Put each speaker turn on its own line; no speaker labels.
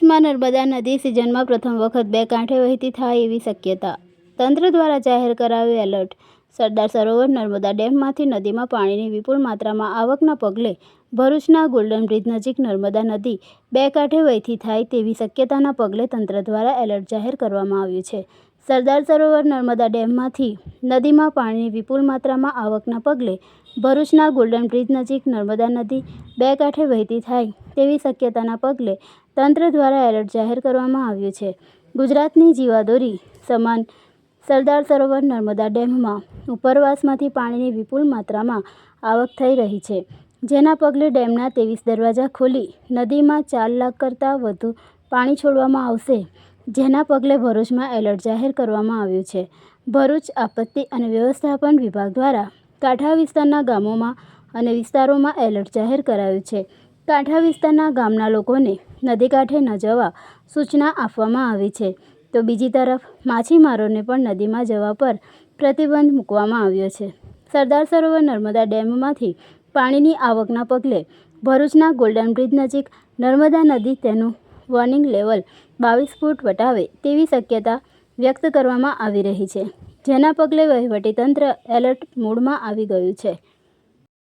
કચ્છમાં નર્મદા નદી સિઝનમાં પ્રથમ વખત બે કાંઠે વહેતી થાય એવી શક્યતા. તંત્ર દ્વારા જાહેર કરાયું એલર્ટ. સરદાર સરોવર નર્મદા ડેમમાંથી નદીમાં પાણીની વિપુલ માત્રામાં આવકના પગલે ભરૂચના ગોલ્ડન બ્રિજ નજીક નર્મદા નદી બે કાંઠે વહેતી થાય તેવી શક્યતાના પગલે તંત્ર દ્વારા એલર્ટ જાહેર કરવામાં આવ્યું છે. સરદાર સરોવર નર્મદા ડેમમાંથી નદીમાં પાણીની વિપુલ માત્રામાં આવકના પગલે ભરૂચના ગોલ્ડન બ્રિજ નજીક નર્મદા નદી બે કાંઠે વહેતી થાય તેવી શક્યતાના પગલે તંત્ર દ્વારા એલર્ટ જાહેર કરવામાં આવ્યું છે. ગુજરાતની જીવાદોરી સમાન સરદાર સરોવર નર્મદા ડેમમાં ઉપરવાસમાંથી પાણીની વિપુલ માત્રામાં આવક થઈ રહી છે. જેના પગલે ડેમના ત્રેવીસ દરવાજા ખોલી નદીમાં ચાર લાખ કરતાં વધુ પાણી છોડવામાં આવશે, જેના પગલે ભરૂચમાં એલર્ટ જાહેર કરવામાં આવ્યું છે. ભરૂચ આપત્તિ અને વ્યવસ્થાપન વિભાગ દ્વારા કાંઠા વિસ્તારના ગામોમાં અને વિસ્તારોમાં એલર્ટ જાહેર કરાયું છે. કાંઠા વિસ્તારના ગામના લોકોને નદી કાંઠે ન જવા સૂચના આપવામાં આવી છે. તો બીજી તરફ માછીમારોને પણ નદીમાં જવા પર પ્રતિબંધ મૂકવામાં આવ્યો છે. સરદાર સરોવર નર્મદા ડેમમાંથી પાણીની આવકના પગલે ભરૂચના ગોલ્ડન બ્રિજ નજીક નર્મદા નદી તેનું વોર્નિંગ લેવલ બાવીસ ફૂટ વટાવે તેવી શક્યતા વ્યક્ત કરવામાં આવી રહી છે, જેના પગલે વહીવટીતંત્ર એલર્ટ મોડમાં આવી ગયું છે.